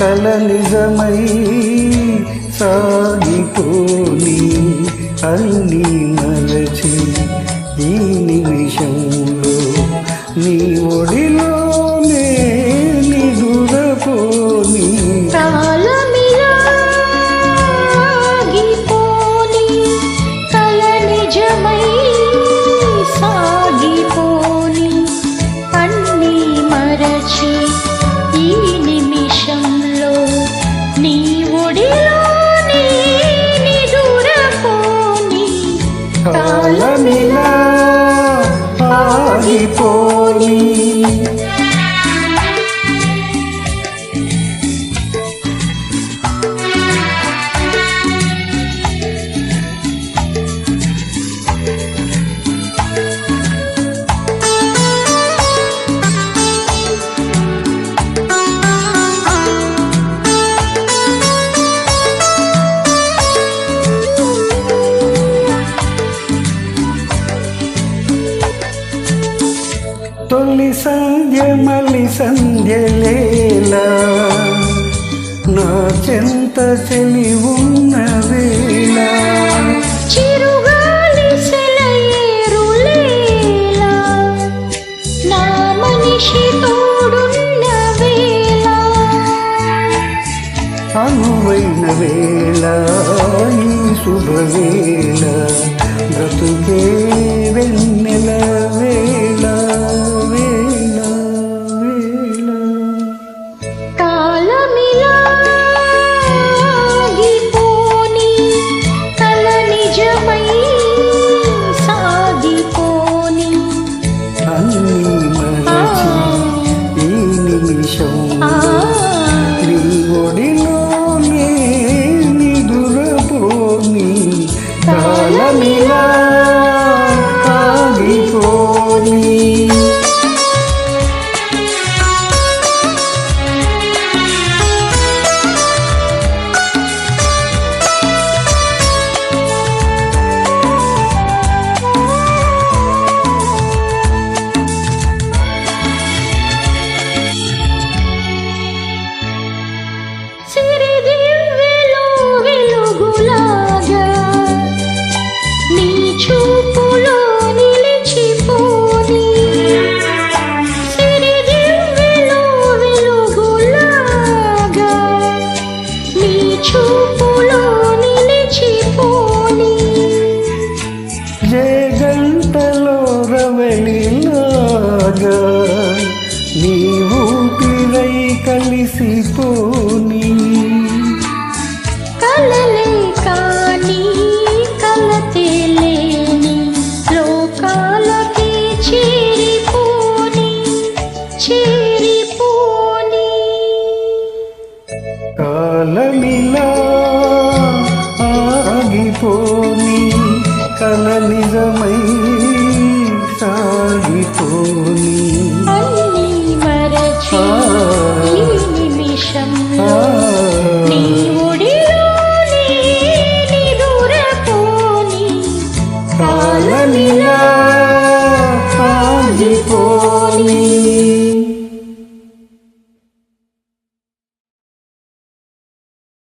తల నిజమై సాగిపోని అన్ని మరచి ఈ నిమిషంలో నీ ఒడి போலி తొలి సంధ్య మలి సంధ్యలేలా నా చెంత చెలి ఉన్న వేళ. అనువైన వేళ ఈ శుభవేళ బ్రతుకే వెన్నెల వేళ. love me love. చూపులో నిలిచిపోని. సిరిదివ్వెలో వెలుగులాగా నీ చూపులో నిలిచిపోని. జగంటలో రవళిలాగా నీ ఊపిరై leader